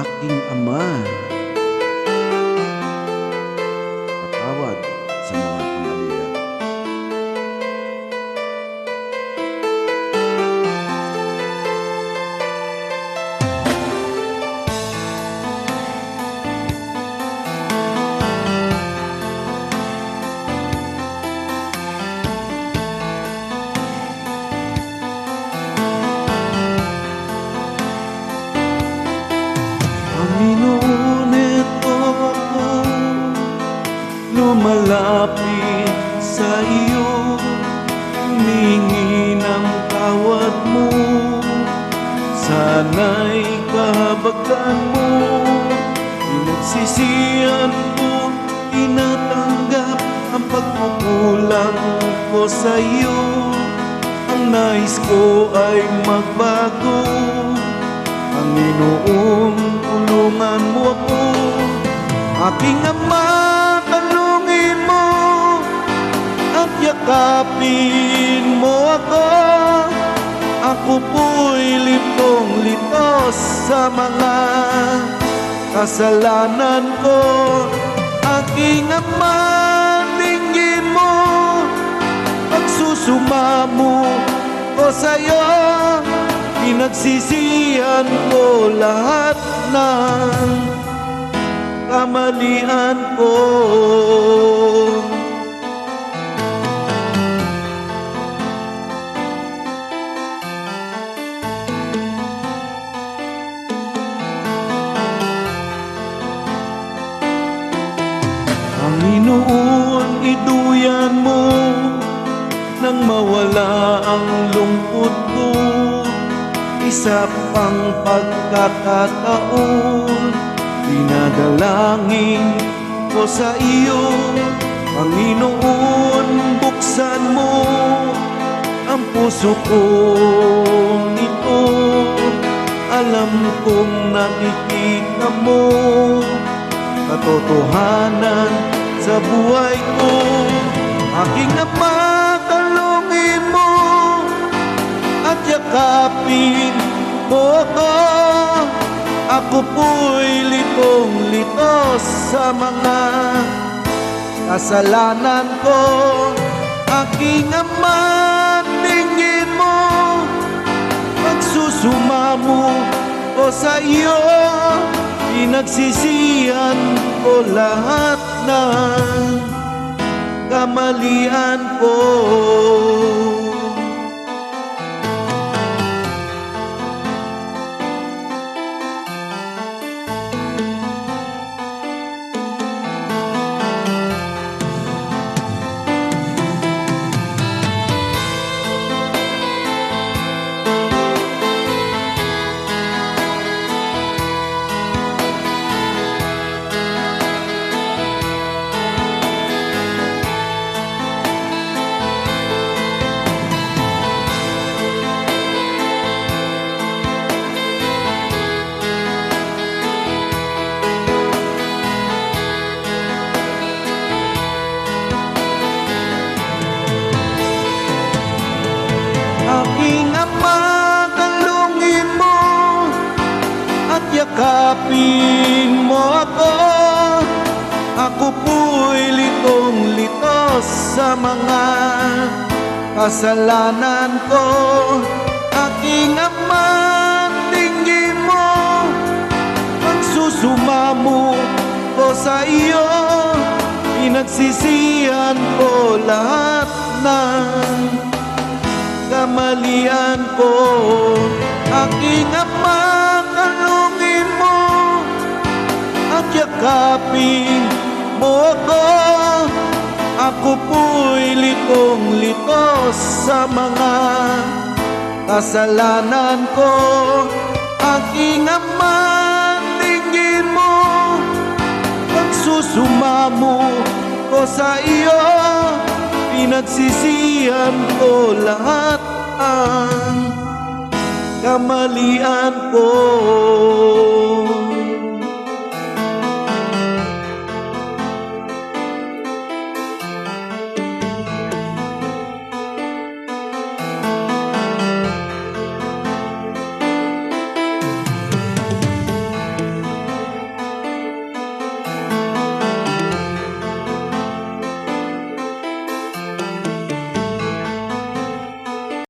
aking ama. Sana'y kahabagan mo, pinagsisiyan ko, tinatanggap ang pagkukulang ko sa iyo, ang nais ko ay magbago. Panginoon, tulungan mo ako. Aking Ama, talungin mo At yakapin mo ako Ako po'y litong-lito sa mga kasalanan ko. Aking Ama, tingin mo. Pagsusumamo ko sa'yo Pinagsisihan ko lahat ng kamalian ko ang lungkot ko. Isa pang pagkakataon Dinadalangin ko sa iyo. Panginoon, buksan mo ang puso ko ito Alam kong nakikita mo Katotohanan sa buhay ko. Aking Ama, yakapin mo ako. Ako po'y litong-lito sa mga kasalanan ko. Aking ama, tingin mo Pagsusumamo ko sa iyo. Pinagsisihan ko lahat ng kamalian ko sa mga kasalanan ko. Aking ama, tingin mo. Pagsusumamo ko sa iyo. Pinagsisihan ko lahat ng kamalian ko. Aking ama, kalungin mo. At yakapin mo ako Ako po'y litong-lito sa mga kasalanan ko. Aking ama, tingin mo Pagsusumamo ko sa iyo. Pinagsisihan ko lahat ang kamalian ko